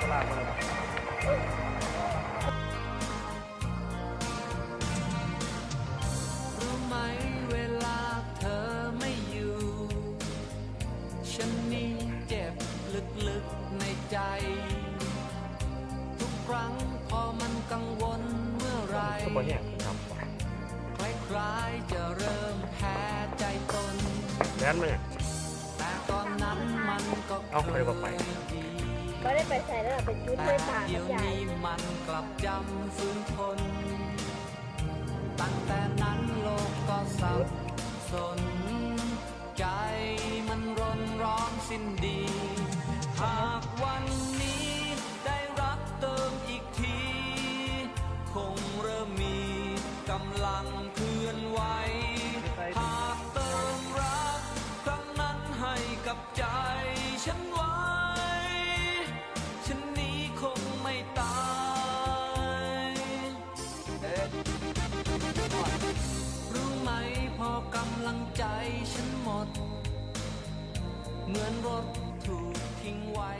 รู้ไหมเวลาเธอไม่อยู่ ฉันนี่เจ็บลึกๆในใจ ทุกครั้งพอมันกังวลเมื่อไหรสปอยเนี่ยครับคล้ายๆจะเริ่มแพ้ใจตน แดนไหมเนี่ย แต่ตอนนั้นมันก็เอาไปบอกไปเคยดี ก็ได้ไปใส่แล้วเป็นชุดแต่เลยป่าเดี๋กัยบวใหญ่นี้มันกลับจำฟื้นทนตั้งแต่นั้นโลกก็สับสน ใจมันรนร้อนสิ้นดี ใจฉันหมด เหมือนรถถูกทิ้งไว้